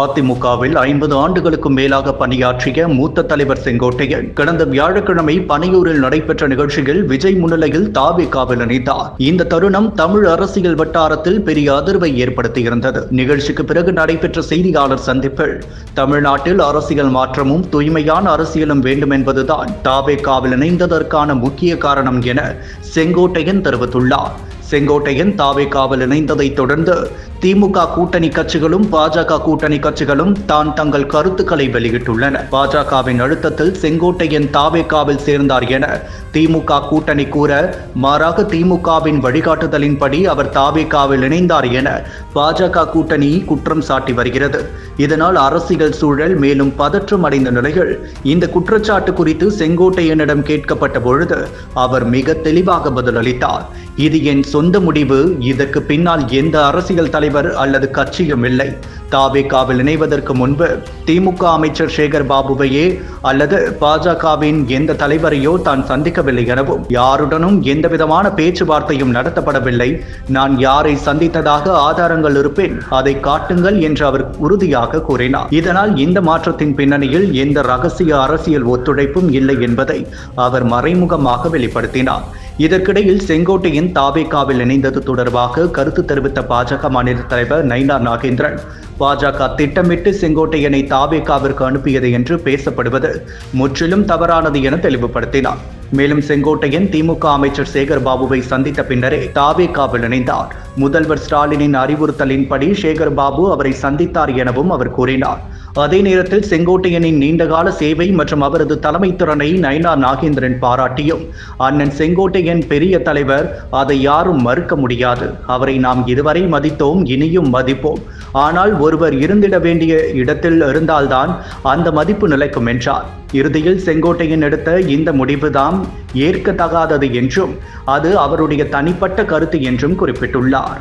அதிமுகவில் ஐம்பது ஆண்டுகளுக்கும் மேலாக பணியாற்றிய மூத்த தலைவர் செங்கோட்டையன் கடந்த வியாழக்கிழமை பனையூரில் நடைபெற்ற நிகழ்ச்சியில் விஜய் முன்னிலையில் தாவேகாவில் இணைந்தார். இந்த தருணம் தமிழ் அரசியல் வட்டாரத்தில் பெரிய அதிர்வை ஏற்படுத்தியிருந்தது. நிகழ்ச்சிக்கு பிறகு நடைபெற்ற செய்தியாளர் சந்திப்பில் தமிழ்நாட்டில் அரசியல் மாற்றமும் தூய்மையான அரசியலும் வேண்டும் என்பதுதான் தாவேகாவில் இணைந்ததற்கான முக்கிய காரணம் என செங்கோட்டையன் தெரிவித்துள்ளார். செங்கோட்டையன் தாவேகாவில் இணைந்ததைத் தொடர்ந்து திமுக கூட்டணி கட்சிகளும் பாஜக கூட்டணி கட்சிகளும் தான் தங்கள் கருத்துக்களை வெளியிட்டுள்ளன. பாஜகவின் அழுத்தத்தில் செங்கோட்டையன் தாவேகாவில் சேர்ந்தார் என திமுக கூட்டணி கூற மாறாக திமுகவின் வழிகாட்டுதலின்படி அவர் தாவேகாவில் இணைந்தார் என பாஜக கூட்டணி குற்றம் சாட்டி வருகிறது. இதனால் அரசியல் சூழல் மேலும் பதற்றம் அடைந்த நிலையில் இந்த குற்றச்சாட்டு குறித்து செங்கோட்டையனிடம் கேட்கப்பட்ட பொழுது அவர் மிக தெளிவாக பதிலளித்தார். இது என் சொந்த முடிவு இதற்கு பின்னால் எந்த அரசியல் தலைவர் அல்லது கட்சியும் இல்லை. தாவேகாவில் இணைவதற்கு முன்பு திமுக அமைச்சர் சேகர் பாபுவையே அல்லது பாஜகவின் எந்த தலைவரையோ தான் சந்திக்கவில்லை எனவும் யாருடனும் எந்த விதமான பேச்சுவார்த்தையும் நடத்தப்படவில்லை. நான் யாரை சந்தித்ததாக ஆதாரங்கள் இருப்பேன் அதை காட்டுங்கள் என்று அவர் உறுதியாக கூறினார். இதனால் இந்த மாற்றத்தின் பின்னணியில் எந்த ரகசிய அரசியல் ஒத்துழைப்பும் இல்லை என்பதை அவர் மறைமுகமாக வெளிப்படுத்தினார். இதற்கிடையில் செங்கோட்டையின் தாவேகாவில் இணைந்தது தொடர்பாக கருத்து தெரிவித்த பாஜக மாநில தலைவர் நைனா நாகேந்திரன். பாஜக திட்டமிட்டு செங்கோட்டையனை தாவேகாவிற்கு அனுப்பியது என்று பேசப்படுவது முற்றிலும் தவறானது என தெளிவுபடுத்தினார். மேலும் செங்கோட்டையன் திமுக அமைச்சர் சேகர் பாபுவை சந்தித்த பின்னரே தாவேகாவில் இணைந்தார். முதல்வர் ஸ்டாலினின் அறிவுறுத்தலின்படி சேகர் பாபு அவரை சந்தித்தார் எனவும் அவர் கூறினார். அதே நேரத்தில் செங்கோட்டையனின் நீண்டகால சேவை மற்றும் அவரது தலைமை திறனை நயனா நாகேந்திரன் பாராட்டியும். அண்ணன் செங்கோட்டையன் பெரிய தலைவர் அதை யாரும் மறுக்க முடியாது. அவரை நாம் இதுவரை மதித்தோம் இனியும் மதிப்போம். ஆனால் ஒருவர் இருந்திட வேண்டிய இடத்தில் இருந்தால்தான் அந்த மதிப்பு நிலைக்கும் என்றார். இறுதியில் செங்கோட்டையன் எடுத்த இந்த முடிவுதான் ஏற்கத்தகாதது என்றும் அது அவருடைய தனிப்பட்ட கருத்து என்றும் குறிப்பிட்டுள்ளார்.